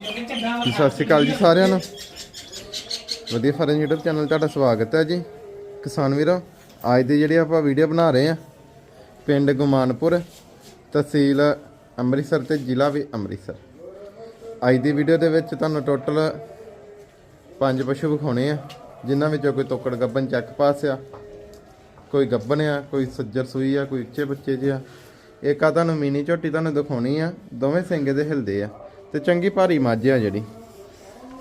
ਜੀ, ਸਤਿ ਸ਼੍ਰੀ ਅਕਾਲ ਜੀ ਸਾਰਿਆਂ ਨੂੰ। ਵਧੀਆ ਫਰਨ YouTube ਚੈਨਲ ਤੁਹਾਡਾ ਸਵਾਗਤ ਹੈ ਜੀ। ਕਿਸਾਨ ਵੀਰੋ ਅੱਜ ਦੀ ਜਿਹੜੀ ਆਪਾਂ ਵੀਡੀਓ ਬਣਾ ਰਹੇ ਆ ਪਿੰਡ ਗੁਮਾਨਪੁਰ ਤਹਿਸੀਲ ਅੰਮ੍ਰਿਤਸਰ ਤੇ ਜ਼ਿਲ੍ਹਾ ਵੀ ਅੰਮ੍ਰਿਤਸਰ। ਅੱਜ ਦੀ ਵੀਡੀਓ ਦੇ ਵਿੱਚ ਤੁਹਾਨੂੰ ਟੋਟਲ ਪੰਜ ਪਸ਼ੂ ਵਿਖਾਉਣੇ ਆ ਜਿਨ੍ਹਾਂ ਵਿੱਚੋਂ ਕੋਈ ਤੋਕੜ ਗੱਬਨ ਚੱਕ ਪਾਸ ਆ ਕੋਈ ਗੱਬਨ ਆ ਕੋਈ ਸੱਜਰ ਸੂਈ ਆ ਕੋਈ ਉੱਚੇ ਬੱਚੇ ਜਿਹੇ ਆ। ਇੱਕ ਆ ਤੁਹਾਨੂੰ ਮੀਨੀ ਝੋਟੀ ਤੁਹਾਨੂੰ ਦਿਖਾਉਣੀ ਆ ਦੋਵੇਂ ਸਿੰਗੇ ਦੇ ਹਿਲਦੇ ਆ। ਤੇ ਚੰਗੀ ਭਾਰੀ ਮੱਝ ਆ ਜਿਹੜੀ।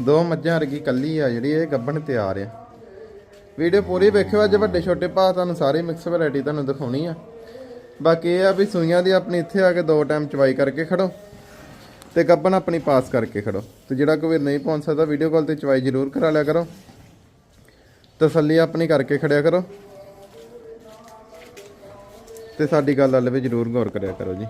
ਦੋ ਮੱਝਾਂ ਵਰਗੀ ਕੱਲੀ ਆ ਜਿਹੜੀ, ਇਹ ਗੱਭਣ ਤਿਆਰ ਆ। ਵੀਡੀਓ ਪੂਰੀ ਵੇਖਿਓ, ਅੱਜ ਵੱਡੇ ਛੋਟੇ ਭਾਅ ਤੁਹਾਨੂੰ ਸਾਰੇ ਮਿਕਸ ਵੈਰਾਈਟੀ ਤੁਹਾਨੂੰ ਦਿਖਾਉਣੀ ਆ। ਬਾਕੀ ਇਹ ਆ ਵੀ ਸੂਈਆਂ ਦੀ ਆਪਣੀ ਇੱਥੇ ਆ ਕੇ ਦੋ ਟਾਈਮ ਚਵਾਈ ਕਰਕੇ ਖੜੋ ਤੇ ਗੱਬਨ ਆਪਣੀ ਪਾਸ ਕਰਕੇ ਖੜੋ। ਤੇ ਜਿਹੜਾ ਕੋਈ ਵੀਰ ਨਹੀਂ ਪਹੁੰਚ ਸਕਦਾ, ਵੀਡੀਓ ਕਾਲ ਤੇ ਚਵਾਈ ਜ਼ਰੂਰ ਕਰਾ ਲਿਆ ਕਰੋ। ਤਸੱਲੀ ਆਪਣੀ ਕਰਕੇ ਖੜਿਆ ਕਰੋ। ਤੇ ਸਾਡੀ ਗੱਲ ਵੱਲ ਵੀ ਜ਼ਰੂਰ ਗੌਰ ਕਰਿਆ ਕਰੋ ਜੀ।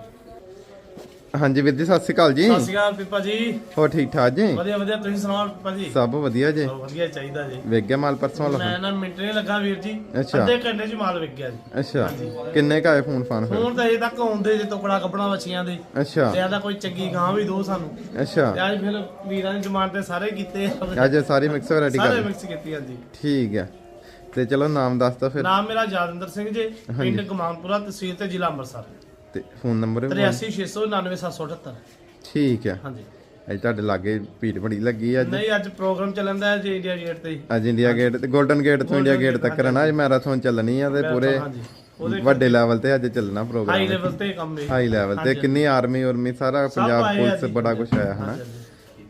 ਹਾਂਜੀ ਵੀਰ ਜੀ ਸਤਿ ਸ਼੍ਰੀ ਅਕਾਲ ਜੀ। ਸਤਿ ਸ਼੍ਰੀ ਅਕਾਲ ਪੀਪਾ ਜੀ। ਹੋਰ ਠੀਕ ਠਾਕ ਜੀ? ਵਧੀਆ ਵਧੀਆ ਤੁਸੀਂ ਸੁਣਾਓ ਪੀਪਾ ਜੀ? ਸਭ ਵਧੀਆ ਜੀ। ਵਧੀਆ ਚਾਹੀਦਾ ਜੀ। ਵੇਖ ਗਿਆ ਮਾਲ ਪਰਸੋਂ ਵਾਲਾ ਮੈਂ ਨਾ ਮਿੰਟ ਨਹੀਂ ਲੱਗਾ ਵੀਰ ਜੀ। ਅੱਛਾ। ਅੱਧੇ ਘੰਟੇ ਚ ਮਾਲ ਵਿਕ ਗਿਆ ਜੀ। ਅੱਛਾ। ਕਿੰਨੇ ਕਾਏ ਫੋਨ ਫਾਨ ਫਿਰ? ਹੁਣ ਤਾਂ ਇਹ ਤੱਕ ਆਉਂਦੇ ਜੇ ਟੁਕੜਾ ਕੱਪੜਾ ਬੱਚੀਆਂ ਦੇ। ਅੱਛਾ। ਤੇ ਆਦਾ ਕੋਈ ਚੰਗੀ ਗਾਂ ਵੀ ਦੋ ਸਾਨੂੰ। ਅੱਛਾ। ਤੇ ਅੱਜ ਫਿਰ ਵੀਰਾਂ ਦੀ ਡਿਮਾਂਡ ਤੇ ਸਾਰੇ ਕੀਤੇ। ਅੱਜ ਸਾਰੀ ਮਿਕਸ ਵੈਰਾਈਟੀ ਸਾਰੇ ਕਰ ਮਿਕਸ ਕੀਤੀ ਆ ਜੀ ਠੀਕ ਹੈ। ਤੇ ਚਲੋ ਨਾਮ ਦੱਸ ਦੋ ਫਿਰ। ਨਾਮ ਮੇਰਾ ਯਾਦਿੰਦਰ ਸਿੰਘ ਜੀ ਪਿੰਡ ਗਮਾਨਪੁਰਾ ਤਹਿਸੀਲ ਤੇ ਜ਼ਿਲ੍ਹਾ ਅੰਮ੍ਰਿਤਸਰ। ਤੇ ਫੋਨ ਨੰਬਰ ਵੀ ਬੋਲ। 83699 ਠੀਕ ਹੈ ਹਾਂਜੀ। ਅੱਜ ਤੁਹਾਡੇ ਲਾਗੇ ਭੀੜ ਬੜੀ ਲੱਗੀ ਅੱਜ। ਨਹੀਂ ਅੱਜ ਪ੍ਰੋਗਰਾਮ ਚੱਲਣ ਦਾ ਜੀ ਇੰਡੀਆ ਗੇਟ ਤੇ। ਅੱਜ ਇੰਡੀਆ ਗੇਟ ਤੇ 골ਡਨ ਗੇਟ ਤੋਂ ਇੰਡੀਆ ਗੇਟ ਤੱਕ ਰਹਿਣਾ ਅੱਜ ਮੈਰਾਥਨ ਚੱਲਣੀ ਆ ਤੇ ਪੂਰੇ ਵੱਡੇ ਲੈਵਲ ਤੇ ਅੱਜ ਚੱਲਣਾ ਹਾਈ ਪ੍ਰੋਗਰਾਮ ਲੈਵਲ ਤੇ ਕੰਮ ਹੈ। ਹਾਈ ਲੈਵਲ ਤੇ ਕਿੰਨੀ ਆਰਮੀ ਉਰਮੀ ਸਾਰਾ ਪੰਜਾਬ ਆ ਪੁਲਿਸ। ਬੜਾ ਕੁਝ ਆਇਆ ਹਨਾ।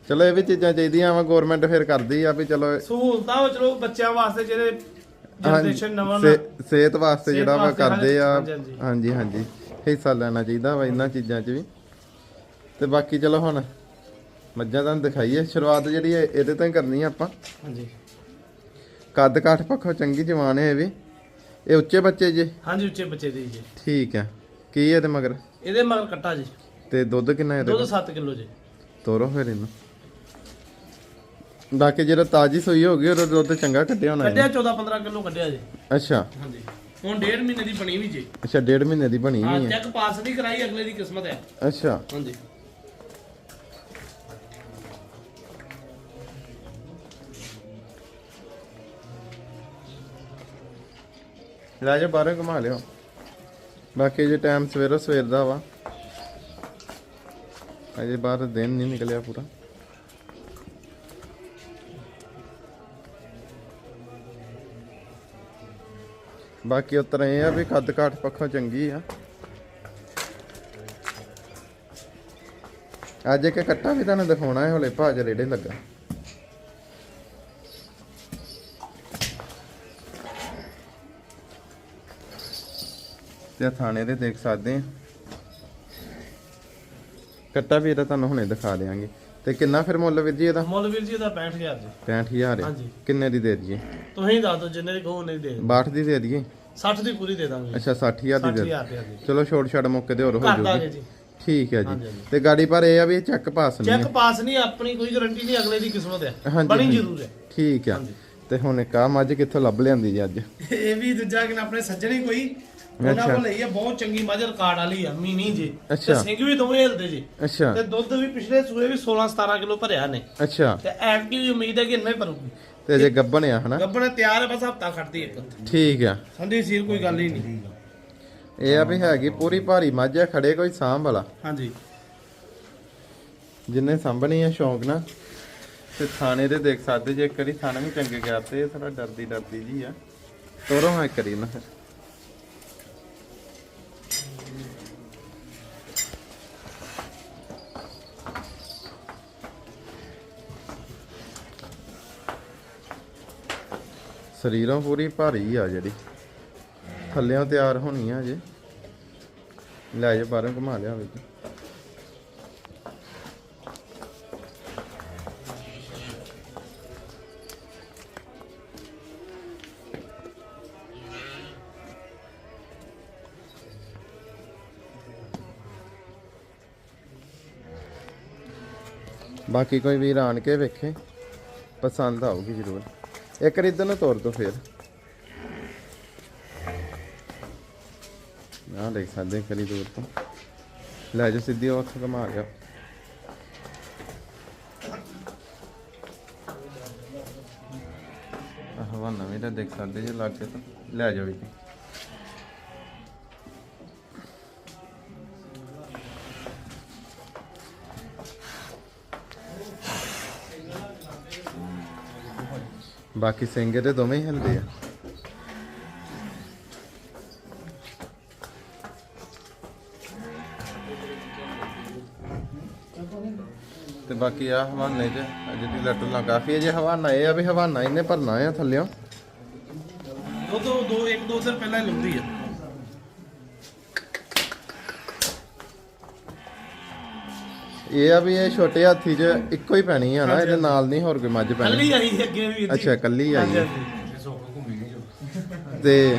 ਚਲੋ ਇਹ ਵੀ ਚੀਜ਼ਾਂ ਚਾਹੀਦੀਆਂ ਵਾ ਗਵਰਨਮੈਂਟ ਫਿਰ ਕਰਦੀ ਆ ਵੀ ਚਲੋ ਸਹੂਲਤਾਂ ਉਹ ਚਲੋ ਬੱਚਿਆਂ ਵਾਸਤੇ ਜਿਹੜੇ ਜਨਰੇਸ਼ਨ ਨਵਾਂ ਸਿਹਤ ਵਾਸਤੇ ਜਿਹੜਾ ਵਾ ਕਰਦੇ ਆ। ਹਾਂਜੀ, ਹਾਂਜੀ। ਹਿੱਸਾ ਲੈਣਾ ਚਾਹੀਦਾ ਵਾ ਇਹਨਾਂ ਚੀਜ਼ਾਂ 'ਚ ਵੀ। ਤੇ ਬਾਕੀ ਚਲੋ ਹੁਣ ਮੱਝਾਂ ਤੁਹਾਨੂੰ ਦਿਖਾਈਏ। ਸ਼ੁਰੂਆਤ ਜਿਹੜੀ ਹੈ ਇਹਦੇ ਤੋਂ ਹੀ ਕਰਨੀ ਆ ਆਪਾਂ। ਹਾਂਜੀ। ਕੱਦ ਕਾਠ ਪੱਖੋਂ ਚੰਗੀ ਜਵਾਨ ਹੈ ਇਹ ਵੀ। ਇਹ ਉੱਚੇ ਬੱਚੇ ਜੇ? ਹਾਂਜੀ ਉੱਚੇ ਬੱਚੇ ਦੀ ਜੀ। ਠੀਕ ਹੈ ਕੀ ਇਹਦੇ ਮਗਰ? ਇਹਦੇ ਮਗਰ ਕੱਟਾ ਜੀ। ਤੇ ਦੁੱਧ ਕਿੰਨਾ ਇਹਦੇ ਦੁੱਧ 7 ਕਿਲੋ ਜੀ। ਤੋਰੋ ਫਿਰ ਇਹਨੂੰ। ਬਾਕੀ ਜਿਹੜਾ ਤਾਜੀ ਸੂਈ ਹੋ ਗਈ ਉਹਦਾ ਦੁੱਧ ਚੰਗਾ ਕੱਢਿਆ ਹੋਣਾ। ਕੱਢਿਆ 14 15 ਕਿਲੋ ਕੱਢਿਆ ਜੀ। ਅੱਛਾ। ਹਾਂਜੀ। ਹੁਣ ਡੇਢ ਮਹੀਨੇ ਦੀ ਬਣੀ ਵੀ ਜੀ। ਅੱਛਾ ਡੇਢ ਮਹੀਨੇ ਦੀ ਬਣੀ ਹਾਂ ਹੋਈ ਹੈ। ਚੈੱਕ ਪਾਸ ਨਹੀਂ ਕਰਾਈ ਅਗਲੇ ਦੀ ਕਿਸਮਤ ਹੈ। ਅੱਛਾ। ਹਾਂਜੀ। ਲੈ ਜਾ ਬਾਹਰੋਂ ਘੁਮਾ ਲਿਓ। ਬਾਕੀ ਜੇ ਟਾਈਮ ਸਵੇਰੋ ਸਵੇਰ ਦਾ ਵਾ। ਅਜੇ ਬਾਹਰ ਦਿਨ ਨਹੀਂ ਨਿਕਲਿਆ ਪੂਰਾ। ਬਾਕੀ ਉਤਰ ਇਹ ਆ ਵੀ ਕੱਦ ਕਾਠ ਪੱਖੋਂ ਚੰਗੀ ਆ। ਅੱਜ ਇੱਕ ਕੱਟਾ ਵੀ ਤੁਹਾਨੂੰ ਦਿਖਾਉਣਾ ਹੈ ਹਲੇ ਭਾਜ ਰੇੜੇ ਲੱਗਾ। ਤੇ ਥਾਣੇ ਦੇ ਦੇਖ ਸਕਦੇ ਆ। ਕੱਟਾ ਵੀ ਇਹਦਾ ਤੁਹਾਨੂੰ ਹੁਣੇ ਦਿਖਾ ਦੇਾਂਗੇ ਤੇ ਕਿੰਨਾ ਫਿਰ ਮੁੱਲ ਵੀਰ ਜੀ ਇਹਦਾ? ਮੁੱਲ ਵੀਰ ਜੀ ਦਾ 65000 ਜੀ। 65000 ਹੈ ਹਾਂਜੀ। ਕਿੰਨੇ ਦੀ ਦੇ ਦਈਏ? ਤੁਸੀਂ ਦੱਸ ਦਿਓ ਜਿੰਨੇ ਦੀ ਕਹੋ ਉਹਨੇ ਦੀ ਦੇ ਦਿਓ। 62 ਦੀ ਦੇ ਦਈਏ। 60 ਦੀ ਪੂਰੀ ਦੇ ਦਾਂਗੇ। ਅੱਛਾ 60000 ਦੀ ਦੇ 60000 ਰੁਪਏ ਦੀ ਚਲੋ ਛੋਟ ਛੜ ਮੌਕੇ ਤੇ ਹੋਰ ਹੋ ਕਰ ਦਾਂਗੇ ਜੂਗੀ। ਜੀ। ਠੀਕ ਹੈ ਜੀ। ਤੇ ਗਾੜੀ ਪਰ ਇਹ ਆ ਵੀ ਚੈੱਕ ਪਾਸ ਨਹੀਂ ਚੈੱਕ ਹੈ। ਪਾਸ ਨਹੀਂ ਆਪਣੀ ਕੋਈ ਗਾਰੰਟੀ ਨਹੀਂ ਅਗਲੇ ਦੀ ਕਿਸਮਤ ਹੈ ਹਾਂਜੀ। ਜ਼ਰੂਰ ਹੈ ਠੀਕ ਹਾਂਜੀ। ਤੇ ਹੁਣ ਇੱਕ ਆ ਮੱਝ ਕਿੱਥੋਂ ਲੱਭ ਲਿਆਂਦੀ ਜੀ ਅੱਜ? ਇਹ ਵੀ ਦੂਜਾ ਕਿ ਆਪਣੇ ਸੱਜਣੇ ਕੋਈ ਉਹਨਾਂ। ਕੋਲ ਲਈ ਹੈ ਬਹੁਤ ਚੰਗੀ ਮੱਝ ਰਿਕਾਰਡ ਵਾਲੀ ਆ ਮੀਨੀ ਜੀ। ਅੱਛਾ। ਤੇ ਸਿੰਘ ਵੀ ਦੋਵੇਂ ਹਿਲਦੇ ਜੀ। ਅੱਛਾ। ਤੇ ਦੁੱਧ ਵੀ ਪਿਛਲੇ ਸੂਏ ਵੀ 16 17 ਕਿਲੋ ਭਰਿਆ ਨੇ। ਅੱਛਾ। ਤੇ ਐਤਕੀ ਵੀ ਉਮੀਦ ਹੈ ਕਿ ਇੰਨਾ ਹੀ ਭਰੂਗੀ। ਤੇ ਅਜੇ ਗੱਬਣ ਆ ਹਨਾ? ਗੱਬਣ ਤਿਆਰ ਹੈ ਬਸ ਹਫਤਾ ਖੜਦੀ ਇੱਕ ਠੀਕ ਆ। ਠੰਡੀ ਸੀਰ ਕੋਈ ਗੱਲ ਹੀ ਨਹੀਂ। ਇਹ ਆ ਵੀ ਹੈਗੀ ਪੂਰੀ ਭਾਰੀ ਮੱਝ ਆ ਖੜੇ ਕੋਈ ਸਾਂਭ ਵਾਲਾ। ਹਾਂਜੀ। ਜਿੰਨੇ ਸਾਂਭਣੀ ਆ ਸ਼ੌਂਕ ਨਾਲ ਤੇ ਥਾਣੇ ਦੇ ਦੇਖ ਸਕਦੇ ਜੇ ਇੱਕ ਵਾਰੀ ਥਾਣੇ ਵੀ ਚੰਗੇ ਗਿਆ ਤੇ ਇਹ ਥੋੜਾ ਡਰਦੀ ਡਰਦੀ ਜੀ ਆ। ਤੋਰੋ ਹਾਂ ਇੱਕ ਵਾਰੀ ਨਾ ਸਰੀਰੋਂ ਪੂਰੀ ਭਾਰੀ ਆ ਜਿਹੜੀ। ਥੱਲਿਓਂ ਤਿਆਰ ਹੋਣੀ ਆ ਜੇ ਲੈ ਜਾ ਬਾਹਰੋਂ ਘੁਮਾ ਲਿਆ ਹੋਵੇ ਬਾਕੀ ਕੋਈ ਵੀਰ ਆਣ ਕੇ ਵੇਖੇ। ਪਸੰਦ ਆਊਗੀ ਜ਼ਰੂਰ। ਇੱਕ ਵਾਰੀ ਇਧਰ ਨੂੰ ਤੋਰ ਦੋ ਫੇਰ। ਨਾ ਦੇਖ ਸਕਦੇ ਕਰੀ ਦੂਰ ਤੋਂ ਲੈ ਜਾ ਸਿੱਧੀ ਉਹ ਅੱਖ ਘਮਾ ਗਿਆ ਆਹ ਵਾ ਨਵੇਂ ਦਾ ਦੇਖ ਸਕਦੇ ਜੇ ਲੱਗੇ ਤਾਂ। ਲੈ ਜਾਓ ਵੀ। ਬਾਕੀ ਸਿੰਘ ਤੇ ਦੋਵੇਂ ਹੀ ਹਿਲਦੇ ਆ। ਤੇ ਬਾਕੀ ਆ ਹਵਾਨੇ ਚ, ਅਜੇ ਦੀ ਕਾਫੀ ਹੈ ਜੇ ਹਵਾਨਾ ਇਹ ਆ ਵੀ ਹਵਾਨਾ ਇਹਨੇ ਭਰਨਾ ਆ ਥੱਲਿਓ। ਦੋ ਦੋ ਦੋ, ਇੱਕ ਦੋ ਦਿਨ ਪਹਿਲਾਂ ਹੀ ਆ। ਇਹ ਆ ਵੀ ਇਹ ਛੋਟੇ ਹਾਥੀ 'ਚ ਇੱਕੋ ਹੀ ਪੈਣੀ ਆ ਨਾ ਇਹਦੇ ਨਾਲ ਨਹੀਂ ਹੋਰ ਕੋਈ ਮੱਝ ਪੈਣੀ। ਕੱਲੀ ਆਈ ਸੀ ਅੱਗੇ ਵੀ ਅੱਛਾ ਕੱਲੀ ਆਈ। ਹੈ। ਤੇ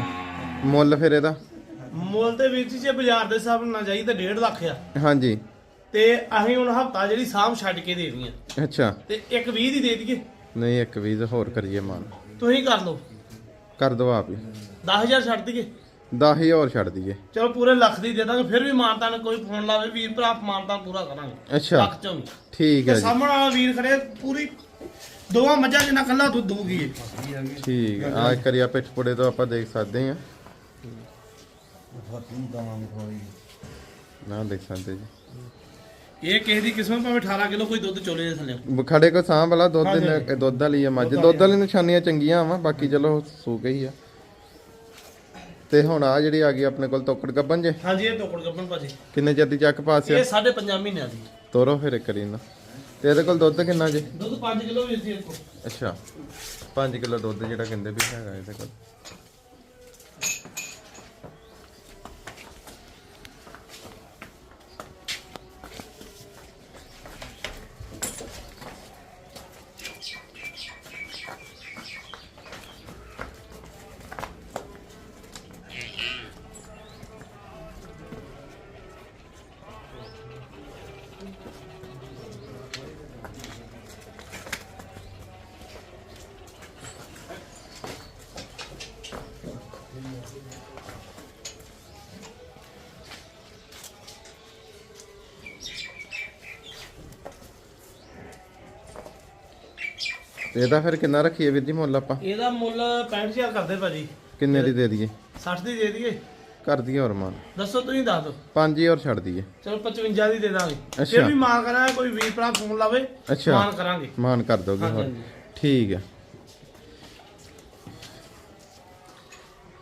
ਮੁੱਲ ਫਿਰ ਇਹਦਾ? ਮੁੱਲ ਦੇ ਵਿੱਚ ਜੇ ਬਾਜ਼ਾਰ ਦੇ ਹਿਸਾਬ ਨਾਲ ਜਾਈ ਤਾਂ 1.5 ਲੱਖ ਆ। ਹਾਂਜੀ। ਤੇ ਅਸੀਂ ਹੁਣ ਹਫਤਾ ਜਿਹੜੀ ਸਾਂਭ ਛੱਡ ਕੇ ਦੇ ਦੀਆਂ ਅੱਛਾ। ਤੇ ਇੱਕ 20 ਦੀ ਦੇ ਦਈਏ। ਨਹੀਂ ਇੱਕ ਵੀਜ਼ ਹੋਰ ਕਰੀਏ ਮਾਨ ਤੁਸੀਂ ਕਰ ਲਓ। ਕਰ ਦੋ ਆਪ ਹੀ। 10000 ਛੱਡ ਦਈਏ। 10 ਹੀ ਹੋਰ ਛੱਡ ਦਈਏ। ਚਲੋ ਪੂਰੇ ਲੱਖ ਦੀ ਦੇ ਦਾਂਗੇ ਫਿਰ ਵੀ ਮਾਨਤਾ ਕੋਈ ਫੋਨ ਲਾਵੇ ਵੀਰ ਭਰਾ ਮਾਨਤਾ ਪੂਰਾ ਕਰਾਂਗੇ। ਅੱਛਾ। ਲੱਖ ਚੋਂ ਵੀ। ਠੀਕ ਹੈ ਤੇ ਜੀ। ਸਾਹਮਣੇ ਵਾਲਾ ਵੀਰ ਖੜੇ ਪੂਰੀ ਦੋਵਾਂ ਮੱਝਾਂ ਜਿੰਨਾ ਕੱਲਾ ਦੁੱਧ ਦਊਗੀ ਇਹ। ਠੀਕ ਹੈ ਆ ਕਰਿਆ ਪਿੱਠ ਪੁੜੇ ਤੋਂ ਆਪਾਂ ਦੇਖ ਸਕਦੇ ਹਾਂ। ਨਾ ਦੇਖ ਸਕਦੇ ਜੀ। ਇਹ ਕਿਸੇ ਦੀ ਕਿਸਮਤ ਭਾਵੇਂ 18 ਕਿਲੋ ਕੋਈ ਦੁੱਧ ਚੋਲੇ ਦੇ ਥੱਲੇ। ਖੜੇ ਕੋ ਸਾਂਭ ਵਾਲਾ ਦੁੱਧ। ਨੇ- ਦੁੱਧ ਵਾਲੀ ਆ ਮੱਝ। ਦੁੱਧ ਵਾਲੀ ਨਿਸ਼ਾਨੀਆਂ ਚੰਗੀਆਂ ਵਾ ਬਾਕੀ ਚਲੋ ਸੂਕ ਹੀ ਆ। ਤੇ ਹੁਣ ਆ ਜਿਹੜੀ ਆ ਗਈ ਆਪਣੇ ਕੋਲ ਤੋਕੜ ਗੱਬਨ ਜੇ। ਹਾਂਜੀ ਇਹ ਟੋਕੜ ਗੱਬਣ ਭਾਜੀ। ਕਿੰਨੇ ਚਿਰ ਦੀ ਚੱਕ ਪਾਸ ਆ? ਇਹ 5.5 ਮਹੀਨਿਆਂ ਦੀ। ਤੋਰੋ ਫਿਰ ਇੱਕ ਕਰੀ ਨਾ। ਤੇ ਇਹਦੇ ਕੋਲ ਦੁੱਧ ਕਿੰਨਾ ਜੇ? ਦੁੱਧ 5 ਕਿਲੋ ਵੀਰ ਜੀ ਇਹਦੇ ਕੋਲ। ਅੱਛਾ। 5 ਕਿਲੋ ਦੁੱਧ ਜਿਹੜਾ ਕਹਿੰਦੇ ਵੀ ਹੈਗਾ ਇਹਦੇ ਕੋਲ। ਤੇ ਇਹਦਾ ਫਿਰ ਕਿੰਨਾ ਰੱਖੀਏ ਵੀਰ ਜੀ ਮੁੱਲ ਆਪਾਂ? ਇਹਦਾ ਮੁੱਲ 65000 ਕਰਦੇ ਭਾਜੀ। ਕਿੰਨੇ ਦੀ ਦੇ ਦਈਏ? 60 ਦੀ ਦੇ ਦਈਏ। ਕਰ ਦਈਏ ਹੋਰ ਮਾਨ ਦੱਸੋ ਤੁਸੀਂ ਦੱਸ ਦਿਓ। ਪੰਜ ਹੀ ਹੋਰ ਛੱਡ ਦਈਏ। ਚਲੋ 55 ਦੀ ਦੇ ਦਾਂਗੇ। ਫਿਰ ਵੀ ਮਾਨ ਕਰਾਂਗੇ ਕੋਈ ਵੀਰ ਭਰਾ ਫੋਨ ਲਾਵੇ। ਮਾਨ ਕਰਾਂਗੇ। ਮਾਨ ਕਰ ਦੋਗੇ ਹੋਰ। ਠੀਕ ਹੈ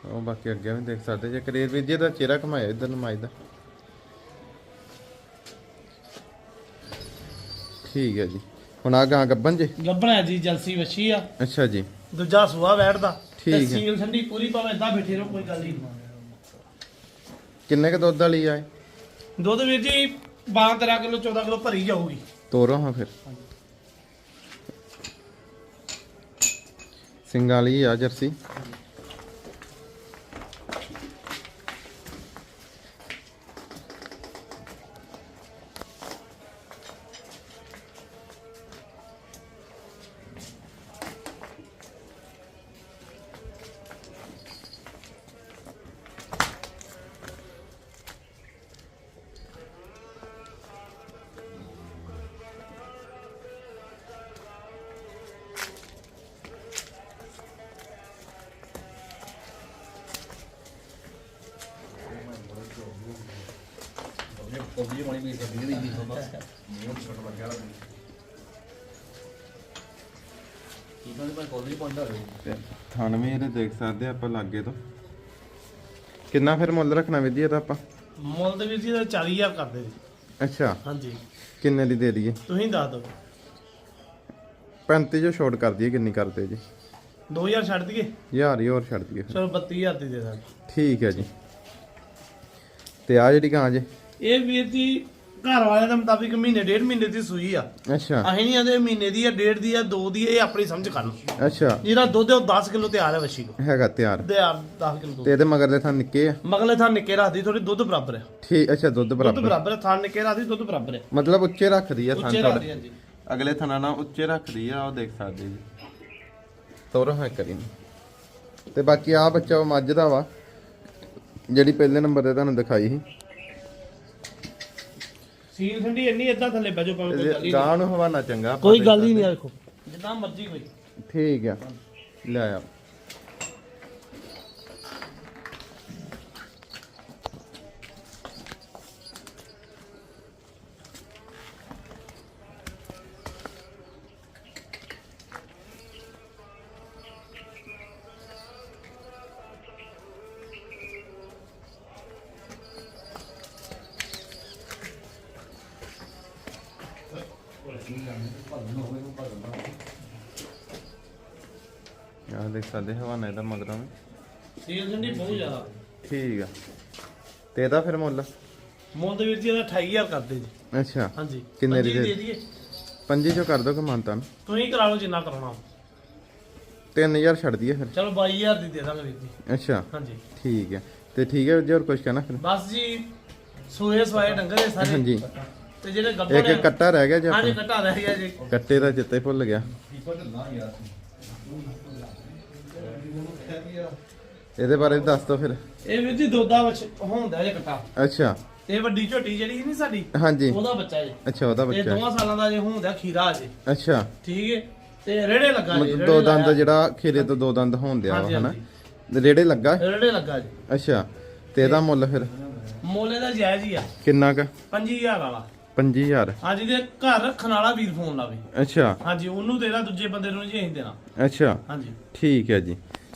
ਉਹ ਬਾਕੀ ਅੱਗੇ ਵੀ ਦੇਖ ਸਕਦੇ ਜੇ ਕਰੀਰ ਵੀਰ ਜੀ ਦਾ ਚਿਹਰਾ ਘਮਾਇਆ ਇਧਰ ਨੂੰ ਮਾਈ ਦਾ ਠੀਕ ਹੈ ਜੀ। ਹੁਣ ਆ ਗਾਂ ਗੱਬਨ ਜੇ? ਗੱਬਣਾ ਜੀ ਜਲਸੀ ਵੱਛੀ ਆ। ਅੱਛਾ ਜੀ। ਦੂਜਾ ਸੁਆ ਬੈਠਦਾ। ਠੀਕ ਹੈ। ਸੀਲ ਠੰਡੀ ਪੂਰੀ ਭਾਵੇਂ ਇਦਾਂ ਬੈਠੇ ਰਹੋ ਕੋਈ ਗੱਲ ਨਹੀਂ। ਕਿੰਨੇ ਕ ਦੁੱਧ ਵਾਲੀ ਆਏ ਦੁੱਧ ਵੀਰ ਜੀ 12 13 ਕਿਲੋ 14 ਕਿਲੋ ਭਰੀ ਜਾਊਗੀ। ਤੋਰੋ ਹਾਂ ਫਿਰ। ਸਿੰਘਾਂ ਵਾਲੀ ਆ ਜਰਸੀ। ਤੇ ਥਣ ਵੀ ਇਹਦੇ ਦੇਖ ਸਕਦੇ ਆਪਾਂ ਲਾਗੇ ਤੋਂ। ਕਿੰਨਾ ਫਿਰ ਮੁੱਲ ਰੱਖਣਾ ਵਿਧੀ ਇਹਦਾ ਆਪਾਂ? ਮੁੱਲ ਦੇ ਵੀਰ ਜੀ ਦਾ 40000 ਕਰਦੇ ਜੀ ਅੱਛਾ। ਹਾਂਜੀ। ਕਿੰਨੇ ਦੀ ਦੇ ਦਈਏ? ਤੁਸੀਂ ਦੱਸ ਦਿਓ। 35 ਜੋ ਛੋਟ ਕਰ ਦਈਏ ਕਿੰਨੀ ਕਰਦੇ ਜੀ? 2000 ਛੱਡ ਦਈਏ? ਹਜ਼ਾਰ ਹੀ ਹੋਰ ਛੱਡ ਦਈਏ। ਚਲੋ 32000 ਦੀ ਦੇ ਦਾਂਗੇ। ਠੀਕ ਹੈ ਜੀ। ਤੇ ਆ ਜਿਹੜੀ ਗਾਂ ਜੇ ਇਹ ਵੀਰ ਜੀ ਘਰ ਵਾਲਿਆਂ ਦੇ ਮੁਤਾਬਿਕ ਮਹੀਨੇ ਡੇਢ ਮਹੀਨੇ ਦੀ ਸੂਈ ਆ। ਅੱਛਾ। ਅਸੀਂ ਨਹੀਂ ਆਂਦੇ ਮਹੀਨੇ ਦੀ ਆ ਡੇਢ ਦੀ ਆ ਦੋ ਦੀ ਆ, ਇਹ ਆਪਣੀ ਸਮਝ ਕਰਨ ਅੱਛਾ। ਜਿਹੜਾ ਦੁੱਧ ਹੈ ਉਹ 10 ਕਿਲੋ ਤਿਆਰ ਹੈ ਵੱਛੀ ਕੋ ਹੈਗਾ ਤਿਆਰ। ਦੇ ਆ 10 ਕਿਲੋ ਦੁੱਧ। ਤੇ ਇਹਦੇ ਮਗਰ ਦੇ ਥਾਂ ਨਿੱਕੇ ਆ? ਮਗਲੇ ਥਾਂ ਨਿੱਕੇ ਰੱਖਦੀ ਥੋੜੀ ਦੁੱਧ ਬਰਾਬਰ ਹੈ ਠੀਕ ਅੱਛਾ ਦੁੱਧ ਦੁੱਧ ਬਰਾਬਰ। ਬਰਾਬਰ ਹੈ ਥਾਂ ਨਿੱਕੇ ਰੱਖਦੀ ਦੁੱਧ ਬਰਾਬਰ ਹੈ ਮਤਲਬ ਉੱਚੇ ਰੱਖਦੀ ਆ ਥਾਂ ਉੱਚੇ ਰੱਖਦੀ ਥੋੜੇ ਹਾਂ ਜੀ। ਅਗਲੇ ਥਾਂ ਨਾਲ ਉੱਚੇ ਰੱਖਦੀ ਆ ਉਹ ਦੇਖ ਸਕਦੇ ਜੀ। ਤੋਰੋ ਹੈ ਕਰੀ ਨੂੰ। ਤੇ ਬਾਕੀ ਆ ਬੱਚਾ ਉਹ ਮੱਝ ਦਾ ਵਾ ਜਿਹੜੀ ਪਹਿਲੇ ਨੰਬਰ ਤੇ ਤੁਹਾਨੂੰ ਦਿਖਾਈ ਸੀ। ਸੀਲ ਠੰਡੀ ਇੰਨੀ ਇਦਾਂ ਥੱਲੇ ਬਹਿ ਜਾਓ ਭਾਵੇਂ ਕੋਈ ਗੱਲ ਹੀ ਨਹੀਂ। ਗਾਂ ਨੂੰ ਹਵਾਨਾ ਚੰਗਾ ਆਪਾਂ ਕੋਈ ਗੱਲ ਹੀ। ਨਹੀਂ ਆ ਦੇਖੋ। ਜਿੱਦਾਂ ਮਰਜ਼ੀ ਕੋਈ। ਠੀਕ ਆ। ਲੈ ਆ। ਦੇਖ ਸਕਦੇ ਹਵਾਨਾ ਇਹਦਾ ਮਗਰੋਂ ਵੀ। ਸੀਲ ਠੰਡੀ ਬਹੁਤ ਜ਼ਿਆਦਾ। ਠੀਕ ਆ। ਤੇ ਇਹਦਾ ਫਿਰ ਮੁੱਲ? ਮੁੱਲ ਦੇ ਵੀਰ ਜੀ ਇਹਦਾ 28000 ਕਰਦੇ ਜੀ। ਅੱਛਾ। ਹਾਂਜੀ। ਕਿੰਨੇ ਦੀ ਪੰਜੀ ਦੇ- ਦੇ ਦਈਏ। ਪੰਜੀ ਚੋਂ ਕਰ ਦੋ ਕਮਾਨਤਾ ਤੁਸੀਂ ਕਰਾ ਲਓ ਜਿੰਨਾ ਕਰਾਉਣਾ। 3000 ਛੱਡ ਦਈਏ ਫਿਰ। ਚਲੋ 22000 ਦੀ ਦੇ ਦਾਂਗੇ ਵੀਰ ਜੀ। ਅੱਛਾ। ਹਾਂਜੀ। ਠੀਕ ਹੈ ਤੇ ਠੀਕ ਹੈ ਜੀ ਹੋਰ ਕੁਝ ਕਹਿਣਾ ਫਿਰ। ਬਸ ਜੀ ਸੂਏ ਸਵਾਏ ਡੰਗਰ ਦੇ ਸਾਰੇ। ਹਾਂਜੀ। ਤੇ ਜਿਹੜੇ ਇੱਕ ਗੱਬਰ ਇੱਕ ਕੱਟਾ ਰਹਿ ਗਿਆ ਜੀ ਹਾਂਜੀ ਆਪਣਾ। ਕੱਟਾ ਰਹਿ ਗਿਆ ਜੀ। ਕੱਟੇ ਦਾ ਚਿੱਤੇ ਭੁੱਲ ਗਿਆ। ਇਹਦੇ ਬਾਰੇ ਦੱਸ ਦੋ ਫਿਰ। ਇਹ ਵੀਰ ਜੀ ਦੋਦਾ ਵਿੱਚ ਹੁੰਦਾ ਜੇ ਕੱਟਾ ਅੱਛਾ। ਤੇ ਵੱਡੀ ਝੋਟੀ ਜਿਹੜੀ ਨਹੀਂ ਸਾਡੀ ਹਾਂਜੀ। ਉਹਦਾ ਬੱਚਾ ਜੀ। ਅੱਛਾ ਉਹਦਾ ਤੇ ਬੱਚਾ। ਦੋਵਾਂ ਸਾਲਾਂ ਦਾ ਜੇ ਹੁੰਦਾ ਖੀਰਾ ਜੀ। ਅੱਛਾ। ਠੀਕ ਹੈ ਤੇ ਰੇੜੇ ਲੱਗਾ ਜੀ ਦੋ ਦੰਦ। ਜਿਹੜਾ ਖੀਰੇ ਤੋਂ ਦੋ ਦੰਦ ਹਾਂਜੀ, ਵਾ ਹਨਾ? ਰੇੜੇ ਲੱਗਾ? ਰੇੜੇ ਲੱਗਾ ਜੀ। ਅੱਛਾ। ਤੇ ਇਹਦਾ ਮੁੱਲ ਫਿਰ? ਮੋਲੇ ਦਾ ਜਾਇਜ਼ ਹੀ ਆ। ਕਿੰਨਾ ਕ? 25000 ਵਾਲਾ। 25000 ਹਾਂਜੀ ਦੇ ਘਰ ਰੱਖਣ ਵਾਲਾ ਵੀਰ ਫੋਨ ਲਾਵੇ। ਅੱਛਾ। ਹਾਂਜੀ ਉਹਨੂੰ ਦੇਣਾ ਦੂਜੇ ਬੰਦੇ ਨੂੰ ਜੀ ਅਸੀਂ ਦੇਣਾ। ਅੱਛਾ। ਹਾਂਜੀ। ਠੀਕ ਹੈ ਜੀ।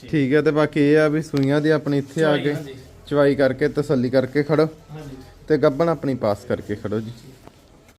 ਠੀਕ। ਹੈ ਤੇ ਬਾਕੀ ਇਹ ਆ ਵੀ ਸੂਈਆਂ ਦੀ ਆਪਣੀ ਇੱਥੇ ਆ ਕੇ। ਚਵਾਈ ਕਰਕੇ ਤਸੱਲੀ ਕਰਕੇ ਖੜੋ। ਤੇ ਗੱਬਣ ਆਪਣੀ ਪਾਸ ਕਰਕੇ ਖੜੋ ਜੀ।